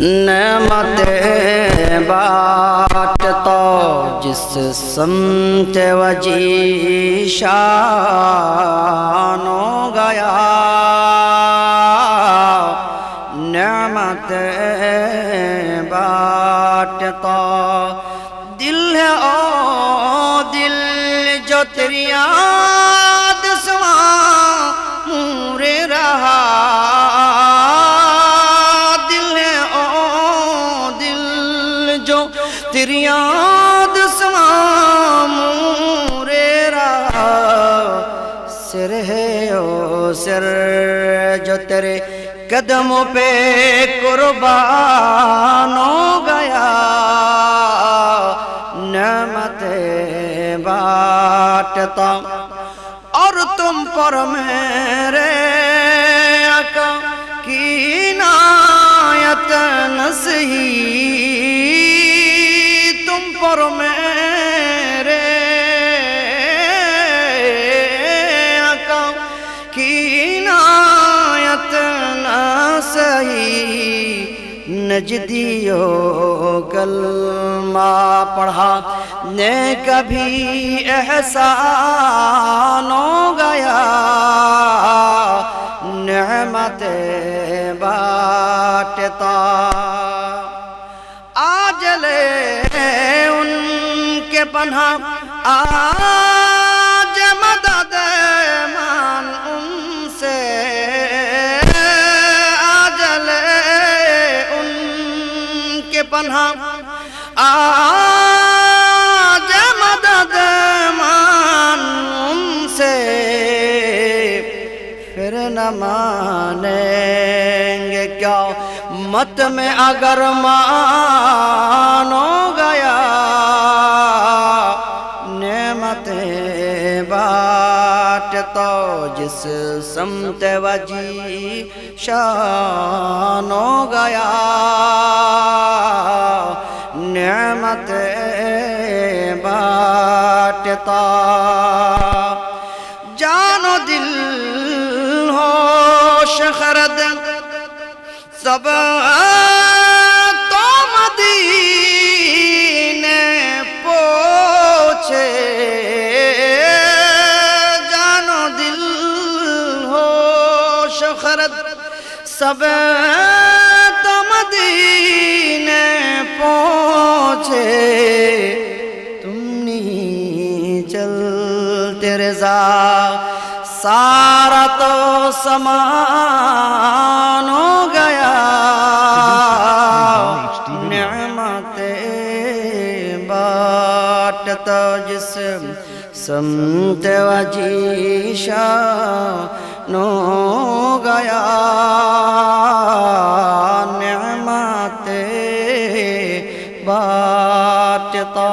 نعمت بات تو جس سمت وجی شان ہو گیا۔ نعمت بات تو دل ہے او دل جو تیری جو تیری یاد سواں مورے رہا سر ہے او سر جو تیرے قدموں پہ قربان ہو گیا۔ نعمت بانٹتا اور تم پر میرے آقا کی نایت نسی تم پر میرے آقا کی نایت نسی نجدیو کلمہ پڑھا۔ نے کبھی احسان ہو گیا نعمت بانٹتا۔ پناہ آج مدد مان ان سے۔ آج لے ان کے پناہ۔ آج مدد مان ان سے۔ پھر نہ مانیں گے کیا؟ مت میں اگر مان بات تو جس سمت وجی شان ہو گیا۔ نعمت بانٹتا جان و دل ہوش خرد سب ہوش سب تو مدینے پہنچے۔ تم نہیں چلتے رضا۔ سارا تو سمان ہو گیا۔ نعمت بانٹتا جس سمت وجی شان ہو گیا نعمت بانٹتا